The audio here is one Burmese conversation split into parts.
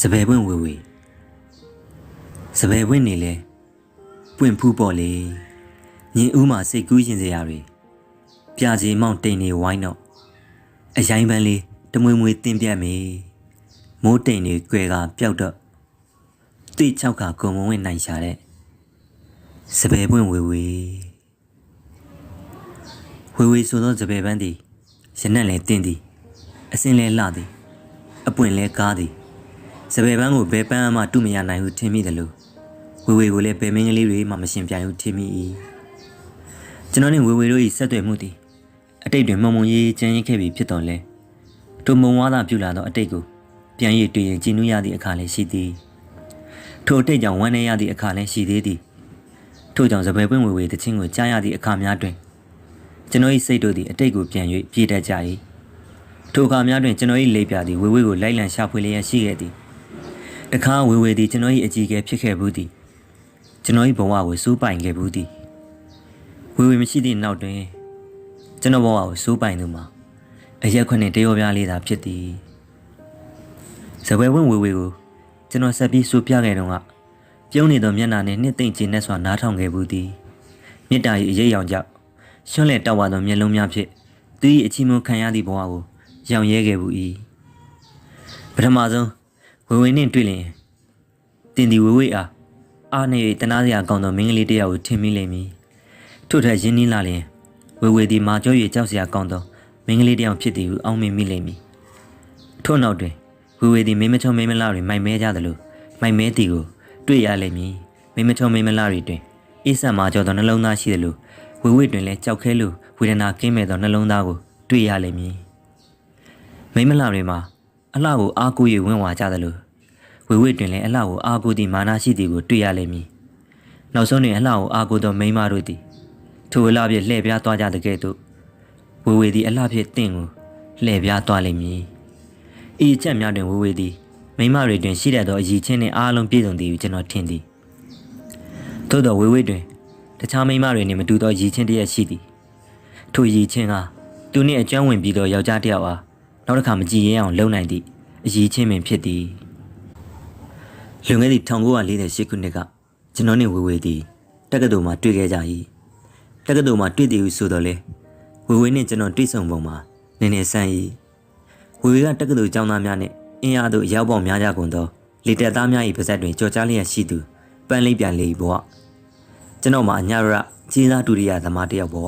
စပယ်ပွင့်ဝေဝေစပယ်ပွင့်နေလဲပွင့်ဖူးပေါ်လေညင်ဦးမှာစိတ်ကူးရင်စရာတွေပြစီမောင်တိန်နေဝိုင်းတော့အရိုင်းပန်းလေးတမွေမွေတင်းပြတ်မေမိုးတိန်တွေကြွယ်ကပျောက်တော့တိချောက်ကကုံမဝင်နိုင်ရှာတဲ့စပယ်ပွင့်ဝေဝေဝေဝေဆိုသောစပယ်ပန်းသည်ရနက်လဲတင်းသည်အစင်းလဲလှသည်အပွင့်လဲကားသည် စပယ်ပန်းကိုဘယ်ပန်းမှတုမရနိုင်ဟုထင်မိတယ်လို့ဝေဝေကိုလည်းဘယ်မင်းကလေးတွေမှမရှင်ပြိုင်ဟုထင်မိ၏ကျွန်တော်နဲ့ဝေဝေတို့၏ဆက်သွယ်မှုသည်အတိတ်တွင်မုံမုံရေးကြမ်းရစ်ခဲ့ပြီဖြစ်တော်လဲထိုမုံဝါးသာပြုလာသောအတိတ်ကိုပြန်ရည်တွေ့ရင်ကြည်နူးရသည့်အခါလည်းရှိသည်ထိုအတိတ်ကြောင့်ဝမ်းနည်းရသည့်အခါလည်းရှိသေးသည်ထို့ကြောင့်စပယ်ပွင့်ဝေဝေတချင်းကိုကြားရသည့်အခါများတွင်ကျွန်တော်၏စိတ်တို့သည်အတိတ်ကိုပြန်၍ပြေးတတ်ကြ၏ထိုအခါများတွင်ကျွန်တော်၏လေးပြသည်ဝေဝေကိုလိုက်လံရှာဖွေလျက်ရှိခဲ့သည်တ ခါဝေဝေသည်ကျွန်တော်၏အကြီးအကဲဖြစ်ခဲ့ဘူးသည်ကျွန်တော်၏ဘဝကိုစိုးပိုင်ခဲ့ဘူးသည်ဝေဝေမရှိသည့်နောက်တွင်ကျွန်တော်ဘဝကိုစိုးပိုင်သူမှာအရက်ခွနဲ့တရောပြားလေးသာဖြစ်သည်ဇပွဲဝင်ဝေဝေကိုကျွန်တော်ဆက်ပြီးစိုးပြခဲ့တော့ကပြုံးနေသောမျက်နှာနှင့်နှစ်သိမ့်ကျဉ်နဲ့စွာနားထောင်ခဲ့ဘူးသည်မေတ္တာ၏အရေးရောင်ကြောင့်ရွှန်းလဲတောက်ဝါသောမျက်လုံးများဖြင့်သူ၏အချီးမွမ်းခံရသည့်ဘဝကိုရောင်ရဲခဲ့ဘူး၏ပထမဆုံး ဝေဝေနဲ့တွေ့လျင်တင်ဒီဝေဝေအားအားနေ၍တနာစရာကောင်းသောမင်းကလေးတစ်ယောက်ကိုထင်မိလိမ့်မည်ထို့ထက်ရင်းနှီးလာလျင်ဝေဝေသည်မာကျော်၍ကြောက်စရာကောင်းသောမင်းကလေးတစ်ယောက်ဖြစ်သည်ဟုအောက်မေ့မိလိမ့်မည်ထို့နောက်တွင်ဝေဝေသည်မင်းမချုံမင်းမလာတွင်မိုက်မဲကြသလိုမိုက်မဲသည်ကိုတွေ့ရလိမ့်မည်မင်းမချုံမင်းမလာတွေတွင်အေးဆက်မာကျော်သောနှလုံးသားရှိသလိုဝေဝေတွင်လည်းကြောက်ခဲလိုဝေဒနာကင်းမဲ့သောနှလုံးသားကိုတွေ့ရလိမ့်မည်မိမလာတွေမှာအလှကိုအားကိုး၍ဝင့်ဝါကြသလို ဝေဝေတွင်လည်းအလှကိုအားကိုးသည့်မာနရှိသည်ကိုတွေ့ရလိမ့်မည်။နောက်ဆုံးတွင်အလှကိုအားကိုးသောမိန်းမတို့သည်ထိုအလှဖြင့်လှည့်ပြားသွားကြတဲ့ကဲ့သို့ဝေဝေသည်အလှဖြင့်တင့်ကိုလှည့်ပြားသွားလိမ့်မည်။ဤအချက်များတွင်ဝေဝေသည်မိန်းမတွေတွင်ရှိတတ်သောအည်ချင်းနှင့်အားလုံးပြည့်စုံသည်ဟုကျွန်တော်ထင်သည်။သို့သောဝေဝေတွင်တခြားမိန်းမတွေနှင့်မတူသောအည်ချင်းတစ်ရက်ရှိသည်။ထိုအည်ချင်းကသူနှင့်အကျွမ်းဝင်ပြီးသောယောက်ျားတစ်ယောက်အားနောက်တစ်ခါမကြည်ရဲအောင်လုပ်နိုင်သည့်အည်ချင်းပင်ဖြစ်သည် လွန်ခဲ့သည့်1948ခုနှစ်ကကျွန်တော်နှင့်ဝေဝေသည်တက္ကသိုလ်မှာတွေ့ခဲ့ကြ၏တက္ကသိုလ်မှာတွေ့သည်ဟုဆိုတော့လေဝေဝေနှင့်ကျွန်တော်တွေ့ဆုံပုံမှာနည်းနည်းဆန်း၏ဝေဝေကတက္ကသိုလ်ကျောင်းသားများနှင့်အင်းအားသို့ရောက်ပေါက်များကြကုန်သောလေတက်သားများ၏ပါဇက်တွင်ကြော်ကြားလျက်ရှိသူပန်းလေးပြန်လေးဘဝကျွန်တော်မှာအညာရကြီးစားဒုတိယသမားတစ်ယောက်ဘဝ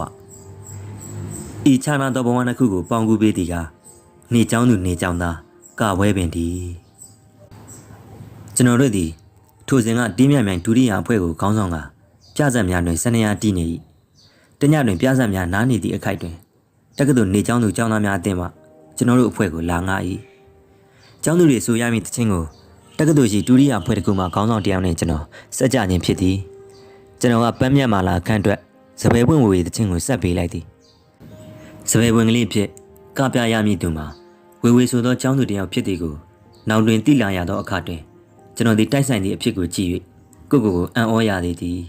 ဤခြားနာသောဘဝနှစ်ခုကိုပေါင်းကူးပေးသည်ကနေเจ้าသူနေเจ้าသားကဝဲပင်ဒီ ကျွန်တော်တို့သည်ထိုစဉ်ကတင်းမြမြိုင်ဒုတိယအဖွဲ့ကိုခေါင်းဆောင်ကပြဇက်များတွင်ဆန္ဒရာတည်နေ၏တညတွင်ပြဇက်များနားနေသည့်အခိုက်တွင်တက္ကသိုလ်နေကျောင်းသူကျောင်းသားများအသင်းမှကျွန်တော်တို့အဖွဲ့ကိုလာငါ၏ကျောင်းသူတွေဆိုရမည့်တခြင်းကိုတက္ကသိုလ်ရှိဒုတိယအဖွဲ့တစ်ခုမှခေါင်းဆောင်တစ်ယောက်နဲ့ကျွန်တော်စက်ကြခြင်းဖြစ်သည်ကျွန်တော်ကပန်းမြတ်မာလာခန့်အတွက်စပယ်ပွင့်ဝေတခြင်းကိုဆက်ပေးလိုက်သည်စပယ်ပွင့်ကလေးဖြစ်ကပြရမည်သူမှာဝေဝေဆိုသောကျောင်းသူတစ်ယောက်ဖြစ်သည်ကိုနောက်တွင်သိလာရသောအခါတွင် ကျွန်တော်ဒီတိုက်ဆိုင်သည့်အဖြစ်ကိုကြည့်၍ကိုကိုကိုအံ့ဩရသည်သည်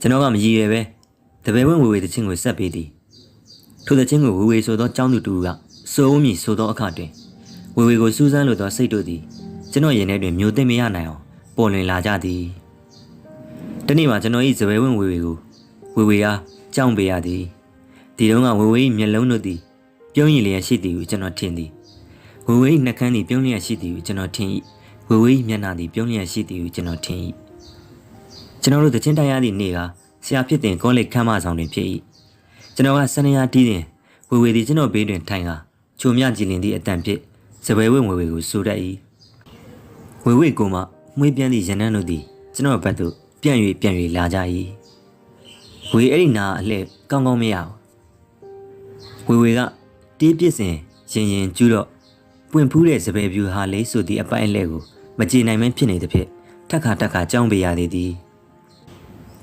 ကျွန်တော်ကမရည်ရွယ်ပဲတပည့်ဝင်ဝေဝေတခြင်းကိုဆက်ပေးသည်ထိုတခြင်းကိုဝေဝေဆိုသောចောင်းသူတူကစိုးမည်ဆိုသောအခါတွင်ဝေဝေကိုစူးစမ်းလိုသောစိတ်တို့သည်ကျွန်တော်ရင်ထဲတွင်မျိုးသိမ့်မရနိုင်အောင်ပေါ်လွင်လာကြသည်တနေ့မှာကျွန်တော်၏စပယ်ဝင်ဝေဝေကိုဝေဝေအားကြောင်းပေးရသည်ဒီတုန်းကဝေဝေ၏မျက်လုံးတို့သည်ပြုံးရည်လျက်ရှိသည်ဟုကျွန်တော်ထင်သည်ဝေဝေ၏နှကန်းသည်ပြုံးလျက်ရှိသည်ဟုကျွန်တော်ထင်၏ ဝေဝေ၏မျက်နှာသည်ပြုံးလျက်ရှိသည်ဟုကျွန်တော်ထင်၏ကျွန်တော်တို့တချင်းတရားသည့်နေ့ကဆရာဖြစ်တင်ကောလိပ်ခမ်းမဆောင်တွင်ဖြစ်၏ကျွန်တော်ကစနေရတီးတင်ဝေဝေသည်ကျွန်တော်ဘေးတွင်ထိုင်ကာချုံမြကြည်လင်သည့်အတန်ဖြင့်စပွဲဝေဝေကိုစူတတ်၏ဝေဝေကိုမှမှွေးပြန်သည့်ရနန်းတို့သည်ကျွန်တော်ဘက်သို့ပြန့်၍ပြန့်၍လာကြ၏ဝေအဲ့ဒီနာအလှည့်ကောင်းကောင်းမရဘူးဝေဝေကတေးပြစ်စင်ရင်ရင်ကျူးတော့ပွင့်ဖူးတဲ့စပယ်ပြူဟာလေးဆိုသည့်အပိုင်အလဲကို မကြေနိုင်မင်းဖြစ်နေသဖြင့်ထက်ခါထက်ခါကြောင်းပေးရသေးသည်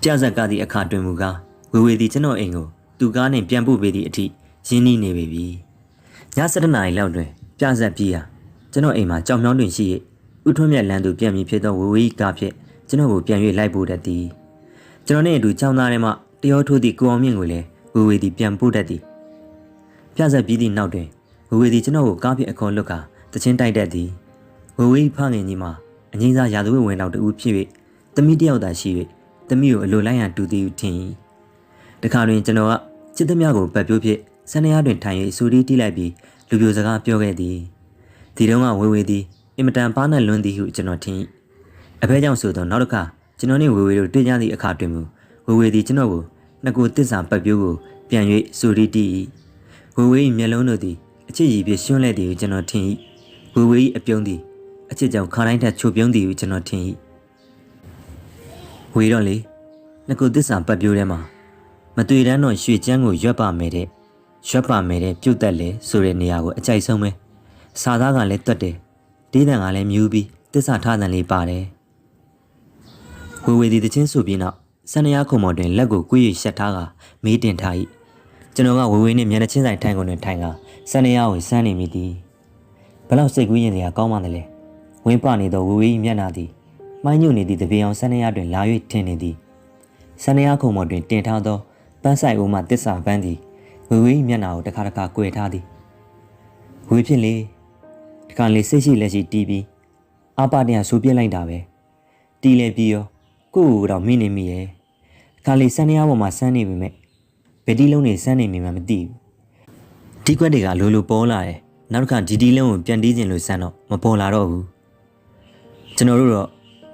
ကြဇက်ကသည့်အခါတွင်မူကားဝေဝေသည်ကျွန်တော်အိမ်ကိုသူကားနှင့်ပြန်ပို့ပေးသည့်အထိရင်းနှီးနေပေပြီည7နာရီလောက်တွင် ပြဇက်ပြီးရာကျွန်တော်အိမ်မှာကြောင်မြောင်းတွင်ရှိ၏ဥထွန်းမြတ်လန်းသူပြန်ပြီးဖြစ်သောဝေဝေကားဖြင့်ကျွန်တော်ကိုပြန်၍လိုက်ပို့တတ်သည်ကျွန်တော်နှင့်အတူချောင်းသားထဲမှတရောထိုးသည့်ကိုအောင်မြင့်ကိုလည်းဝေဝေသည်ပြန်ပို့တတ်သည်ပြဆက်ပြီးသည့်နောက်တွင်ဝေဝေသည်ကျွန်တော်ကိုကားဖြင့်အခေါ်လွတ်ကာတချင်းတိုက်တတ်သည် ဝေဝေးဖခင်ကြီးမှာအငိမ့်စားရာဇဝတ်ဝင်တော်တူဖြစ်၍တမိတယောက်သာရှိ၍တမိကိုအလိုလိုက်ရန်တူသည်ဟုထင်၏တခါတွင်ကျွန်တော်ကစစ်သမျှကိုပတ်ပြိုးဖြစ်ဆန္ဒရတွင်ထိုင်၍စူတီးတီးလိုက်ပြီးလူပြိုစကားပြောခဲ့သည်ဒီတုန်းကဝေဝေးသည်အင်မတန်ပါးနှံလွန်းသည်ဟုကျွန်တော်ထင်၏အဖဲကြောင့်ဆိုသောနောက်တစ်ခါကျွန်တော်နှင့်ဝေဝေးတို့တွေ့ကြသည့်အခါတွင်မူဝေဝေးသည်ကျွန်တော်ကိုနှစ်ကိုတစ္ဆာပတ်ပြိုးကိုပြန်၍စူတီးတီး၏ဝေဝေး၏မျက်လုံးတို့သည်အချစ်ရည်ဖြင့်ရှွန်းလဲသည်ဟုကျွန်တော်ထင်၏ဝေဝေး၏အပြုံးသည် အချစ်ကြောင့်ခါတိုင်းထက်ချိုပြုံးသည်ဟုကျွန်တော်ထင်၏ဝေတော့လေနှစ်ကိုတစ္ဆာပတ်ပြိုးထဲမှာမတွေ့တန်းတော့ရွှေချမ်းကိုရွက်ပါမယ်တဲ့ရွက်ပါမယ်တဲ့ပြုတ်တက်လေဆိုတဲ့နေရာကိုအကြိုက်ဆုံးပဲစာသားကလည်းတွတ်တယ်ဒေးတန်ကလည်းမြူးပြီးတစ္ဆာထားတန်လေးပါတယ်ဝေဝေဒီတချင်းဆိုပြီးနောက်ဆန္ဒရခုံမော်တွင်လက်ကိုကွေးရရှက်ထားကမေးတင်ထား၏ကျွန်တော်ကဝေဝေနဲ့မျက်နှာချင်းဆိုင်ထိုင်ကုန်တွင်ထိုင်ကဆန္ဒရကိုစမ်းနေမိသည်ဘလောက်စိတ်ကူးရင်စရာကောင်းပါသလဲ ဝင်းပနေသောဝေဝေ၏မျက်နှာသည်မိုင်းညွတ်နေသည့်တပြေအောင်ဆန္ဒရတွင်လာ၍ထင်နေသည်ဆန္ဒရခုံပေါ်တွင်တင်ထားသောပန်းဆိုင်ဦးမှတစ္ဆာပန်းသည်ဝေဝေးမျက်နှာကိုတစ်ခါတစ်ခါကွယ်ထားသည်ဝေဖြစ်လေဒီကံလေးစိတ်ရှိလက်ရှိတီးပြီးအပတရဆူပြစ်လိုက်တာပဲတီးလေပြီးရောကိုယ့်ကိုယ်တော့မိနေမိရဲ့ဒီကံလေးဆန္ဒရပေါ်မှာဆန်းနေပြီမဲ့ဗေတီလုံးနေဆန်းနေမိမှမသိဘူးဒီကွက်တွေကလိုလိုပေါ်လာတယ်နောက်တစ်ခါဒီတီလုံးကိုပြန်တီးခြင်းလို့ဆန်းတော့မပေါ်လာတော့ဘူး ကျွန်တော်တို့တော့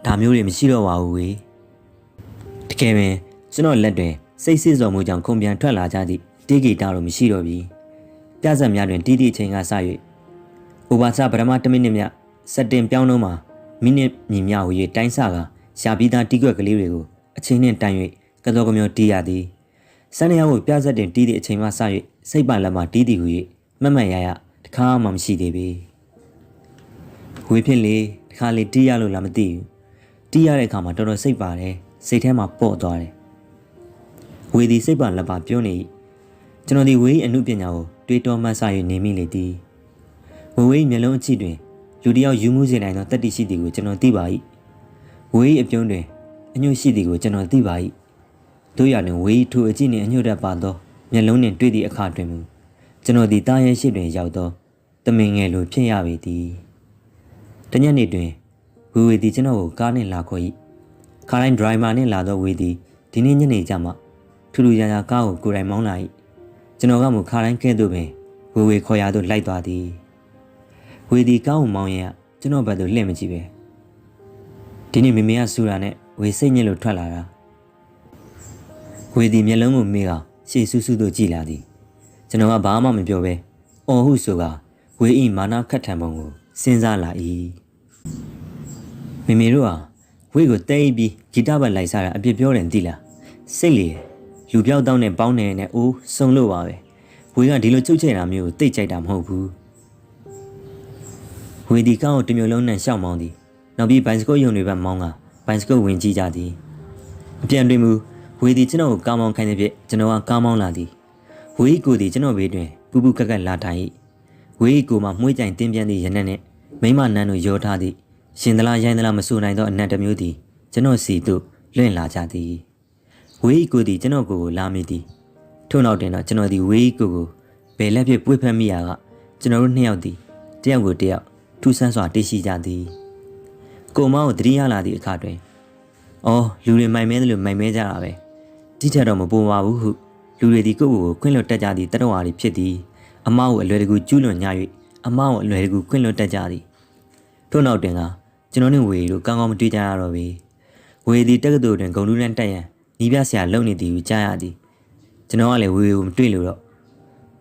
ဒါမျိုးတွေမရှိတော့ပါဘူးဝေးတကယ်ပင်ကျွန်တော်လက်တွင်စိတ်ဆစ်စော်မှုကြောင့်ခုံပြန်ထွက်လာကြသည့်တေးဂီတာတော့မရှိတော့ပြီပြဇက်များတွင်တီးတီးချိန်ကစ၍ဥပါစပရမတမိနစ်မြစက်တင်ပြောင်းတော့မှာမိနစ်ညီမြဟူ၍တိုင်းဆကရှာပြီးသားတီးကွက်ကလေးတွေကိုအချိန်နှင့်တန်၍ကတော်ကမျိုးတီးရသည်စန္ဒယာကိုပြဇက်တွင်တီးသည့်အချိန်မှစ၍စိတ်ပါလက်မှတီးသည်ဟူ၍မမှန်ရရတခါမှမရှိသေးပေဝေဖြစ်လေတ ခါလေတီးရလို့လားမသိဘူးတီးရတဲ့အခါမှာတော်တော်စိတ်ပါတယ်စိတ်ထဲမှာပေါ့သွားတယ်ဝေဒီစိတ်ပါလက်ပါပြောနေ၏ကျွန်တော်ဒီဝေးအမှုပညာကိုတွေးတောမှတ်ဆ၍နေမိလေသည်ဝေဝေးမျက်လုံးအချိတွင်လူတစ်ယောက်ယူမှုစေနိုင်သောတတ္တိရှိသည်ကိုကျွန်တော်သိပါ၏ဝေးအပြုံးတွင်အညွတ်ရှိသည်ကိုကျွန်တော်သိပါ၏တို့ရတွင်ဝေးထိုအကြည့်နှင့်အညွတ်တတ်ပါသောမျက်လုံးနှင့်တွေ့သည့်အခါတွင်မူကျွန်တော်ဒီတာရဲရှိတွင်ရောက်သောတမင်ငယ်လိုဖြစ်ရပေသည် တညနေတွင်ဝေဝေသည်ကျွန်တော်ကိုကားနှင့်လာခေါ်၏ခါတိုင်းဒရိုင်ဘာနှင့်လာသောဝေသည်ဒီနေ့ညနေကျမှထူထူရရကားကိုကိုယ်တိုင်မောင်းလာ၏ကျွန်တော်ကမှခါတိုင်းကဲ့သို့ပင်ဝေဝေခေါ်ရသို့လိုက်သွားသည်ဝေသည်ကားကိုမောင်းရကျွန်တော်ဘက်သို့လှည့်မကြည့်ပဲဒီနေ့မေမေကဆူတာနဲ့ဝေစိတ်ညစ်လို့ထွက်လာတာဝေသည်မျက်လုံးကိုမေးကရှေ့ဆူးဆူးသို့ကြည့်လာသည်ကျွန်တော်ကဘာမှမပြောပဲအော်ဟုဆိုကဝေဤမာနခတ်ထံပုံကို စဉ်းစားလာ၏မေမေတို့ဟာဝေကိုတဲပြီးဂီတဘက်လိုက်စားတာအပြစ်ပြောတယ်သိလားစိတ်လေလူပြောက်တောင်းနဲ့ပေါင်းနေနဲ့အိုးစုံလို့ပါပဲဝေကဒီလိုကြုတ်ချဲ့တာမျိုးကိုတိတ်ကြိုက်တာမဟုတ်ဘူးဝေဒီကောင်းကိုတမျိုးလုံးနဲ့ရှောက်မောင်းသည်နောက်ပြီးဘိုင်စကုတ်ယုံတွေဘက်မောင်းကဘိုင်စကုတ်ဝင်ကြည့်ကြသည်အပြန်တွင်မူဝေဒီကျွန်တော်ကိုကားမောင်းခိုင်းတဲ့ပြည့်ကျွန်တော်ကကားမောင်းလာသည်ဝေကိုသည်ကျွန်တော်ဘေးတွင်ပူပူကက်ကက်လာထိုင်၏ ဝေကိုမှမှုှေးကြိုင်တင်းပြန်သည့်ရနက်နှင့်မိမနန်းတို့ရောထားသည့်ရှင်သလားရိုင်းသလားမဆိုနိုင်သောအနက်တစ်မျိုးသည်ကျွန်တော်စီသို့လွင့်လာကြသည်ဝေးကိုသည်ကျွန်တော်ကိုယ်ကိုလာမိသည်ထို့နောက်တင်တော့ကျွန်တော်သည်ဝေးကိုကိုဘယ်လက်ဖြစ်ပွေ့ဖက်မိရာကကျွန်တော်တို့နှစ်ယောက်သည်တယောက်ကိုတယောက်ထူဆန်းစွာတိရှိကြသည်ကိုမောင်ကိုတတိယလာသည့်အခါတွင်အော်လူတွေမိုင်မဲတယ်လို့မိုင်မဲကြတာပဲတိထက်တော့မပေါ်ပါဘူးဟုလူတွေဒီကိုယ့်ကိုယ်ကိုခွင့်လွတ်တတ်ကြသည့်တတော်ဟာတွေဖြစ်သည် အမောက်ကိုအလွယ်တကူကျူးလွန်ည၍အမောက်ကိုအလွယ်တကူခွင့်လွတ်တတ်ကြသည်ထို့နောက်တွင်ကကျွန်တော်နှင့်ဝေတို့ကောင်းကောင်းမတွေ့ကြရတော့ပေဝေသည်တက္ကသိုလ်တွင်ဂုံလူးလန်းတက်ရန်နီးပြဆရာလုံနေသည်ကိုကြားရသည်ကျွန်တော်ကလည်းဝေဝေကိုမတွေ့လို့တော့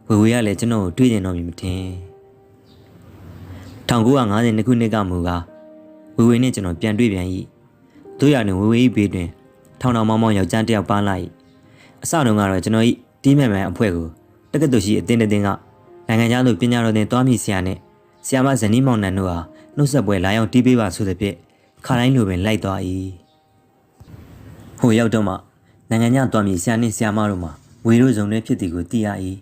ဝေဝေကလည်းကျွန်တော်ကိုတွေ့ကျင်တော့မည်မထင်1950ခုနှစ်ကမူကားဝေဝေနဲ့ကျွန်တော်ပြန်တွေ့ပြန်၏တို့ရတွင်ဝေဝေ၏ဘေးတွင်ထောင်ထောင်မောင်းမောင်းယောက်ျားတစ်ယောက်ပါလာ၏အစတုန်းကတော့ကျွန်တော်၏တီးမဲ့မဲ့အဖွဲ့ကိုတက္ကသိုလ်ရှိအတင်းတင်းက နိုင်ငံခြားသို့ပညာတော်သင်သွားမိဆရာနဲ့ဆရာမဇနီးမောင်နှံတို့ဟာနှုတ်ဆက်ပွဲလာရောက်တီးပေးပါဆိုတဲ့ဖြင့်ခါတိုင်းလိုပင်လိုက်သွား၏ဟိုရောက်တော့မှနိုင်ငံခြားသွားမိဆရာနှင့်ဆရာမတို့မှာဝေတို့စုံတွေဖြစ်သည်ကိုသိရ၏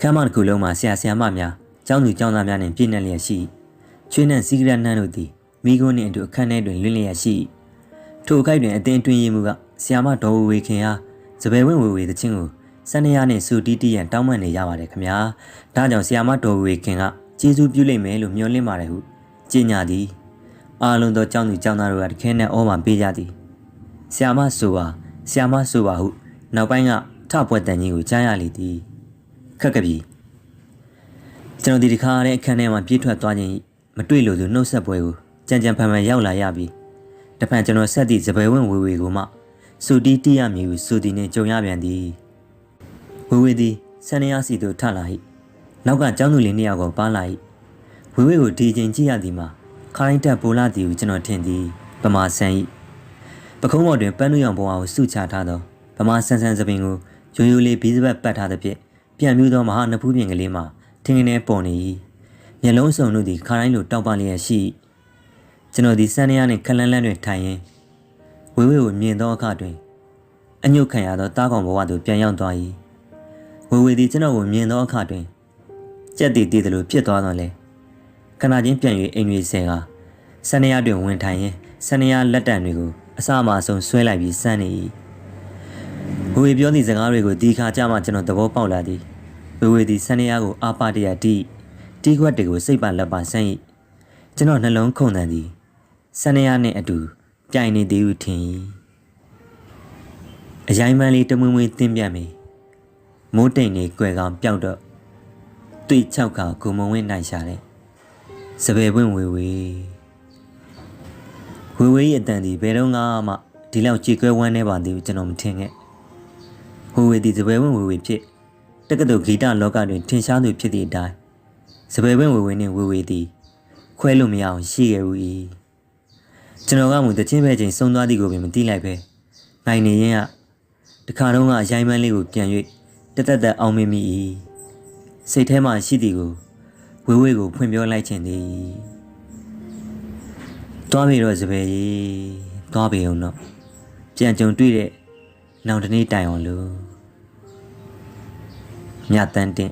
ခမ်းမတစ်ခုလုံးမှာဆရာဆရာမများကျောင်းသူကျောင်းသားများနှင့်ပြည့်နှက်လျက်ရှိချွေးနှံစီကရနှန်းတို့သည်မိကုန်းနှင့်အတူအခန်းထဲတွင်လင်းလျက်ရှိထိုအခိုက်တွင်အတင်းတွင်ရည်မှုကဆရာမဒေါ်ဝေခင်အားစပယ်ဝင့်ဝေဝေတချင်းကို စန္ဒယာနှင့်စူတီးတီးရန်တောင်းပန်နေရပါတယ်ခမညာဒါကြောင့်ဆရာမဒေါ်ဝေခင်ကကျေးဇူးပြုလိမ့်မယ်လို့မျှော်လင့်ပါတယ်ဟုကျင်ညာသည်အားလုံးသောကျောင်းသူကျောင်းသားတို့ကတခဲနဲ့ဩမာပေးကြသည်ဆ iam မဆိုပါဆ iam မဆိုပါဟုနောက်ပိုင်းကထပွက်တန်ကြီးကိုကြားရလေသည်ခက်ကပြီကျွန်တော်ဒီတစ်ခါတဲ့အခန်းထဲမှာပြေးထွက်သွားခြင်းမတွေ့လို့သူနှုတ်ဆက်ပွဲကိုကြံကြံဖန်ဖန်ရောက်လာရပြီးတဖန်ကျွန်တော်ဆက်သည့်စပယ်ဝင့်ဝေဝေကိုမှစူတီးတီးရမည်ဟုစူတီနှင့်ကြုံရပြန်သည် ဝေဝေသည်ဆန်ရစီသို့ထလာ၏နောက်ကကျောင်းသူလေးနှစ်ယောက်ကိုပါလာ၏ဝေဝေကိုဒီချိန်ကြည့်ရသည်မှာခိုင်းတက်ပိုလာသည်ဟုကျွန်တော်ထင်သည်ပမာဆန်၏ပခုံးပေါ်တွင်ပန်းနုရောင်ဘဝကိုစုချထားသောပမာဆန်ဆန်သပင်ကိုရိုးရိုးလေးဘီးစပတ်ပတ်ထားသဖြင့်ပြန်မြူးသောမဟာနဖူးပြင်ကလေးမှာထင်းကနေပေါ်နေ၏မျက်လုံးစုံတို့သည်ခါတိုင်းလိုတောက်ပလျက်ရှိ၏ကျွန်တော်သည်စန်းရနှင့်ခလန်းလန်းတွင်ထိုင်ရင်းဝေဝေကိုမြင်သောအခါတွင်အညုတ်ခံရသောတားကောင်ဘဝသို့ပြန်ရောက်သွား၏ ဝေဝေသည်ကျွန်တော်ကိုမြင်သောအခါတွင်ကြက်တည်တည်သလိုဖြစ်သွားတော့လေခဏချင်းပြန်၍အိမ်တွေဆင်ကစန်းရတွင်ဝင်ထိုင်ရင်းစန်းရလက်တံတွေကိုအစအမဆုံးဆွဲလိုက်ပြီးစမ်းနေ၏ဝေဝေပြောသည့်စကားတွေကိုဒီခါကြမှကျွန်တော်သဘောပေါက်လာသည်ဝေဝေသည်စန်းရကိုအာပါတရတီးတီးခွက်တွေကိုစိတ်ပါလက်ပါဆန်း၏ကျွန်တော်နှလုံးခုန်တန်သည်စန်းရနှင့်အတူပြိုင်နေသည်ဟုထင်၏အရိုင်းမန်းလေးတမွေ့မွေ့တင်းပြတ်မိ မိုးတိမ်နေကွယ်ကောင်ပျောက်တော့တွေ့ချောက်ကကိုမုံဝင်းနိုင်ရှာတဲ့စပယ်ပွင့်ဝေဝေဝေဝေရဲ့အတန်ဒီဘယ်တော့မှဒီလောက်ကြေကွဲဝမ်းနေပါသေးဘူးကျွန်တော်မထင်ခဲ့ဝေဝေဒီစပယ်ပွင့်ဝေဝေဖြစ်တက္ကသိုလ်ဂီတလောကတွင်ထင်ရှားသူဖြစ်သည့်အတိုင်းစပယ်ပွင့်ဝေဝေနှင့်ဝေဝေသည်ခွဲလို့မရအောင်ရှိခဲ့ဘူး၏ကျွန်တော်ကမူတချင်းပဲချင်းဆုံးသွားသည်ကိုပင်မသိလိုက်ပဲနိုင်နေရင်ကတခါတော့ကအရိုင်းမန်းလေးကိုပြန်၍ တက်တက်တက်အောင်မင်းမိ၏စိတ်ထဲမှာရှိသည်ကိုဝေဝေကိုဖွင့်ပြောလိုက်ခြင်းသည်တွားပြီတော့စပယ်ကြီးတွားပြီအောင်တော့ပြန်ကြုံတွေ့တဲ့နောင်တနေ့တိုင်အောင်လို့မြတ်တန်းတင်